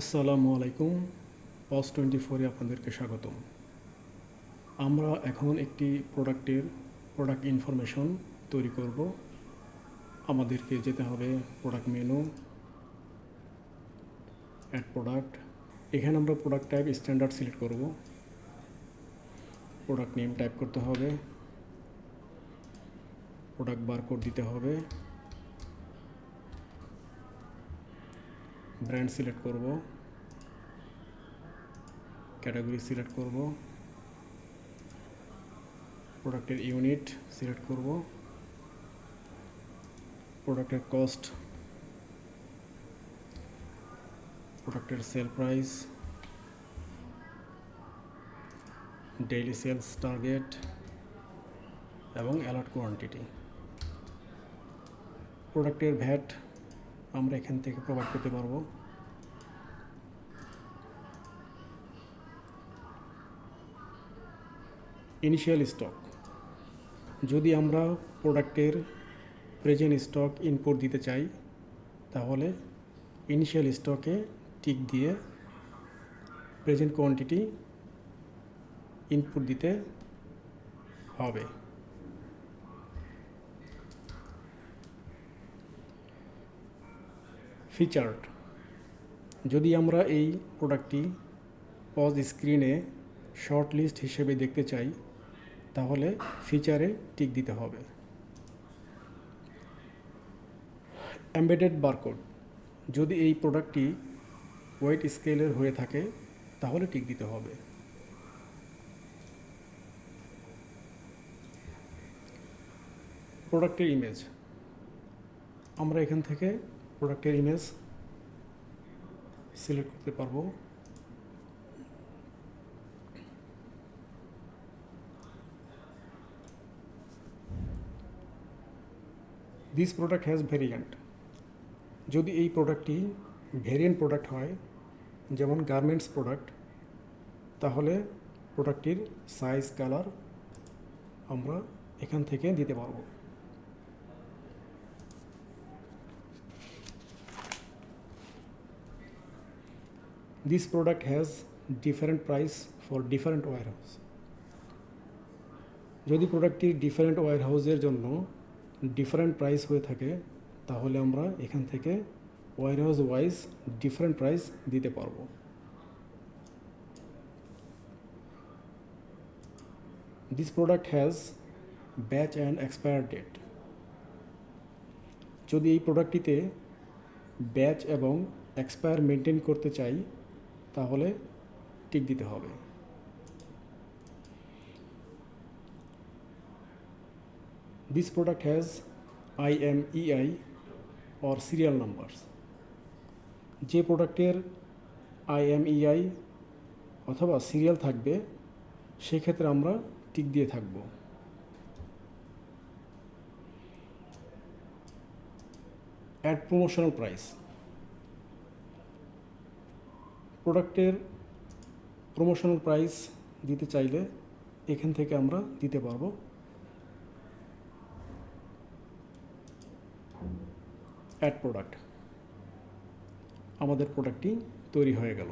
আসসালামু আলাইকুম। পস টোয়েন্টি ফোরে আপনাদেরকে স্বাগতম। আমরা এখন একটি প্রোডাক্টের প্রোডাক্ট ইনফরমেশন তৈরি করব। আমাদেরকে যেতে হবে প্রোডাক্ট মেনু অ্যাড প্রোডাক্ট এখানে আমরা প্রোডাক্ট টাইপ স্ট্যান্ডার্ড সিলেক্ট করব। প্রোডাক্ট নেম টাইপ করতে হবে। প্রোডাক্ট বারকোড দিতে হবে। ব্র্যান্ড সিলেক্ট করব। ক্যাটাগরি সিলেক্ট করব। প্রোডাক্টের ইউনিট সিলেক্ট করব। প্রোডাক্টের কস্ট প্রোডাক্টের sale price daily sales target এবং অ্যালার্ট কোয়ান্টিটি প্রোডাক্টের ভ্যাট আমরা এখান থেকে প্রোভাইড করতে পারব। ইনিশিয়াল স্টক যদি আমরা প্রোডাক্টের প্রেজেন্ট স্টক ইনপুট দিতে চাই, তাহলে ইনিশিয়াল স্টকে টিক দিয়ে প্রেজেন্ট কোয়ান্টিটি ইনপুট দিতে হবে। ফিচার্ড যদি আমরা এই প্রোডাক্টটি পজ স্ক্রিনে শর্ট লিস্ট হিসেবে দেখতে চাই, তাহলে ফিচারে টিক দিতে হবে। এমবেডেড বারকোড যদি এই প্রোডাক্টটি ওয়েট স্কেলের হয়ে থাকে, তাহলে টিক দিতে হবে। প্রোডাক্টের ইমেজ আমরা এখান থেকে প্রোডাক্টের ইমেজ সিলেক্ট করতে পারব দিস প্রোডাক্ট হ্যাজ ভেরিয়েন্ট যদি এই প্রোডাক্টটি ভেরিয়েন্ট প্রোডাক্ট হয়, যেমন গার্মেন্টস প্রোডাক্ট তাহলে প্রোডাক্টটির সাইজ কালার আমরা এখান থেকে দিতে পারব। This product has different price for different warehouse. যদি প্রোডাক্টটি ডিফারেন্ট ওয়ার হাউসের জন্য ডিফারেন্ট প্রাইস হয়ে থাকে, তাহলে আমরা এখান থেকে warehouse wise different price দিতে পারব this product has batch and expire date যদি এই প্রোডাক্টটিতে ব্যাচ এবং এক্সপায়ার মেনটেন করতে চাই তাহলে টিক দিতে হবে। This product has I M E I or serial numbers যে প্রোডাক্টের আই এম ইআই অথবা সিরিয়াল থাকবে, সেক্ষেত্রে আমরা টিক দিয়ে থাকব। অ্যাড প্রমোশনাল প্রাইস প্রোডাক্টের প্রমোশনাল প্রাইস দিতে চাইলে এখান থেকে আমরা দিতে পারব। অ্যাড প্রোডাক্ট আমাদের প্রোডাক্টটি তৈরি হয়ে গেল।